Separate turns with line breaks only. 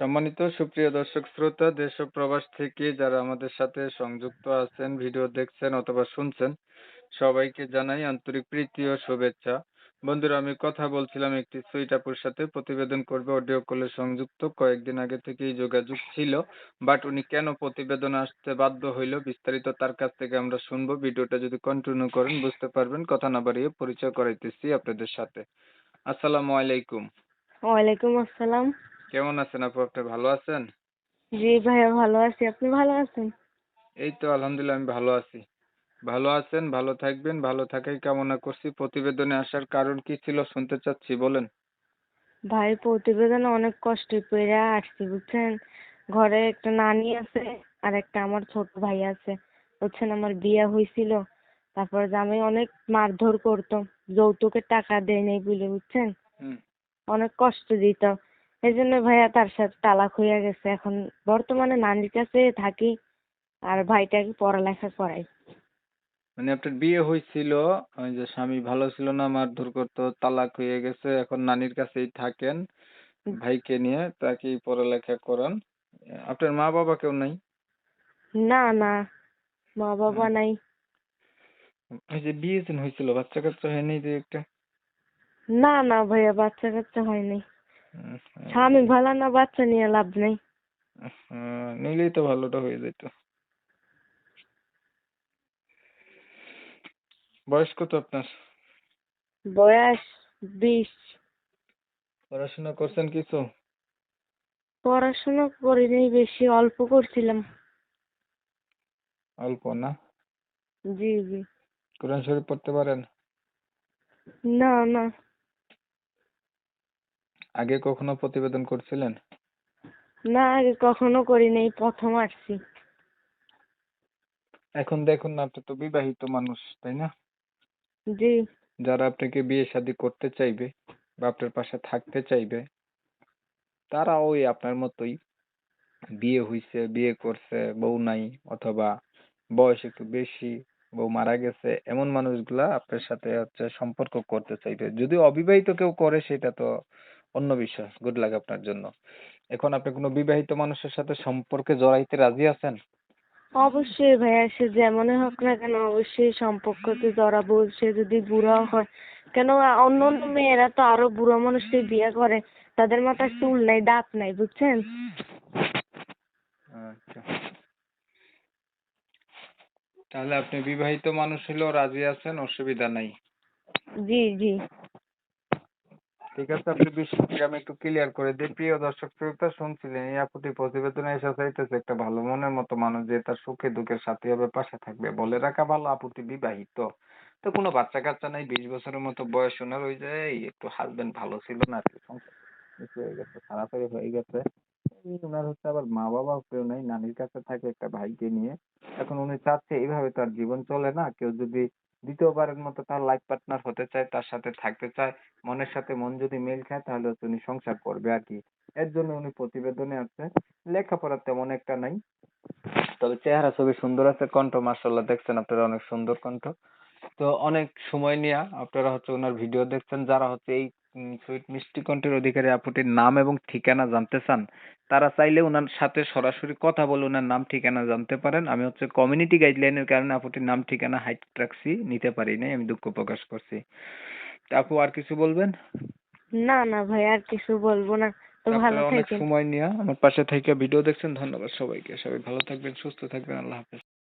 সম্মানিত সুপ্রিয় দর্শক শ্রোতা, দেশ ও প্রবাস থেকে যারা আমাদের সাথে সংযুক্ত আছেন, ভিডিও দেখছেন অথবা শুনছেন, সবাইকে জানাই আন্তরিক প্রীতি ও শুভেচ্ছা। বন্ধুরা, আমি কথা বলছিলাম একটি সুইট আপুর সাথে। প্রতিবেদন করবে, অডিও কলে সংযুক্ত। কয়েকদিন আগে থেকেই যোগাযোগ ছিল, বাট উনি কেন প্রতিবেদন আসতে বাধ্য হইল বিস্তারিত তার কাছ থেকে আমরা শুনব। ভিডিওটা যদি কন্টিনিউ করেন, বুঝতে পারবেন, কথা না বাড়িয়ে পরিচয় করাইতেছি আপনাদের সাথে। আসসালামু আলাইকুম।
ওয়ালাইকুম আসসালাম।
কেমন আছেন আপু? আপনি ভালো আছেন?
জি ভাইয়া ভালো আছি। আপনি ভালো আছেন?
এই তো আলহামদুলিল্লাহ আমি ভালো আছি। ভালো আছেন ভালো থাকবেন ভালো থাকাই কামনা করছি। প্রতিবেদনে আসার কারণ কি ছিল শুনতে চাচ্ছি বলেন।
ভাই প্রতিবেদনে অনেক কষ্টে পেরে আসছি বুঝছেন? ঘরে একটা নানি আছে আর একটা আমার ছোট ভাই আছে। বুঝছেন? আমার বিয়ে হয়েছিল তারপর আমি অনেক মারধর করতো যৌতুকের টাকা দেয় নাই বলে বুঝছেন? অনেক কষ্ট দিত এই জন্য ভাইয়া তার সাথে তালাক হয়ে গেছে। এখন বর্তমানে নানির কাছে থাকি আর ভাইটাকে পড়ালেখা করাই।
মানে আপনার বিয়ে হয়েছিল ওই যে স্বামী ভালো ছিল না মারধর করতো তালাক হয়ে গেছে এখন নানির কাছেই থাকেন ভাইকে নিয়ে তাকেই পড়ালেখা করান। আপনার মা বাবা কেউ নাই?
না না মা বাবা নাই।
ওই যে বিয়ে হয়েছিল বাচ্চা কাচ্চা হয়নি যে একটা?
না না ভাইয়া বাচ্চা কাচ্চা হয়নি। স্বামী ভালো না বাচ্চা নিয়ে লাভ নেই
নিলেই তো ভালোটা হয়ে যেত বয়স কত আপনার?
বয়স বিশ।
পড়াশোনা করছেন কিছু?
পড়াশোনা করিনি বেশি অল্প করছিলাম।
অল্প না?
জি জি।
কোরআন শরীফ পড়তে পারেন?
না না।
আগে কখনো প্রতিবেদন করছিলেন?
না আগে কখনো করিনি এই প্রথম আসছি।
এখন দেখুন না আপনি তো বিবাহিত মানুষ তাই না?
জি।
যারা আপনাকে বিয়ে শাদী করতে চাইবে বা আপনার পাশে থাকতে চাইবে তারা ওই আপনার মতোই বিয়ে হইছে বিয়ে করছে বউ নাই অথবা বয়স একটু বেশি বউ মারা গেছে এমন মানুষগুলা আপনার সাথে হচ্ছে সম্পর্ক করতে চাইবে। যদি অবিবাহিত কেউ করে সেটা তো অন্য বিষয় গুড লাক আপনার জন্য। এখন আপনি কোনো বিবাহিত মানুষের সাথে সম্পর্কে জড়াইতে রাজি আছেন?
অবশ্যই ভাইয়া সে যেমনই হোক না কেন অবশ্যই সম্পর্কতে জড়াবো সে যদি বুড়াও হয়। কেন অন্য অন্য মেয়েরা তো আরও বুড়ো মানুষকে বিয়ে করে তাদের মাথায় চুল নাই দাঁত নাই বুঝছেন?
আচ্ছা। তাহলে আপনি বিবাহিত মানুষ হলেও রাজি আছেন অসুবিধা নাই।
জি জি।
ঠিক আছে, আপনি বিষয়টি আমি একটু ক্লিয়ার করে দিই। প্রিয় দর্শক শ্রোতা, শুনছিলেন এই আপুটি প্রতিবেদনে এসে চাইতেছে একটা ভালো মনের মতো মানুষ যে তার সুখে দুঃখের সাথে হবে, পাশে থাকবে। বলে রাখা ভালো আপুটি বিবাহিত। তো কোনো বাচ্চা কাচ্চা নাই, বিশ বছরের মতো বয়স ওনার ওই যে একটু হাজবেন্ড ভালো ছিল না আর কি হয়ে গেছে হয়ে গেছে। ওনার হচ্ছে আবার মা বাবাও কেউ নেই, নানির কাছে থাকে একটা ভাইকে নিয়ে। এখন উনি চাচ্ছে এইভাবে তার জীবন চলে না। কেউ যদি দ্বিতীয়বারের মতো তার লাইফ পার্টনার হতে চায়, তার সাথে থাকতে চায়, মনের সাথে মন যদি মেল খায়, তাহলে হচ্ছে উনি সংসার করবে আর কি। এর জন্য উনি প্রতিবেদনে আছে, লেখাপড়া তেমন একটা নাই। তবে চেহারা ছবি সুন্দর আছে, কণ্ঠ মার্শাল্লাহ দেখছেন আপনারা অনেক সুন্দর কণ্ঠ। তো অনেক সময় নিয়ে, আপনারা হচ্ছে ওনার ভিডিও দেখছেন, যারা হচ্ছে এই সুইট মিষ্টি কণ্ঠের অধিকারী আপুটির নাম এবং ঠিকানা জানতে চান তারা চাইলে ওনার সাথে সরাসরি কথা বলে ওনার নাম ঠিকানা জানতে পারেন। আমি হচ্ছে কমিউনিটি গাইডলাইনের কারণে আপুটির নাম ঠিকানা হাইট রাখছি নিতে পারি নাই আমি দুঃখ প্রকাশ করছি। তা আপু আর কিছু বলবেন?
না না ভাই আর কিছু বলব না। তো ভালো থাকেন।
সময় নিয়ে আমার পাশে থেকে ভিডিও দেখছেন ধন্যবাদ সবাইকে। সবাই ভালো থাকবেন সুস্থ থাকবেন আল্লাহ হাফেজ।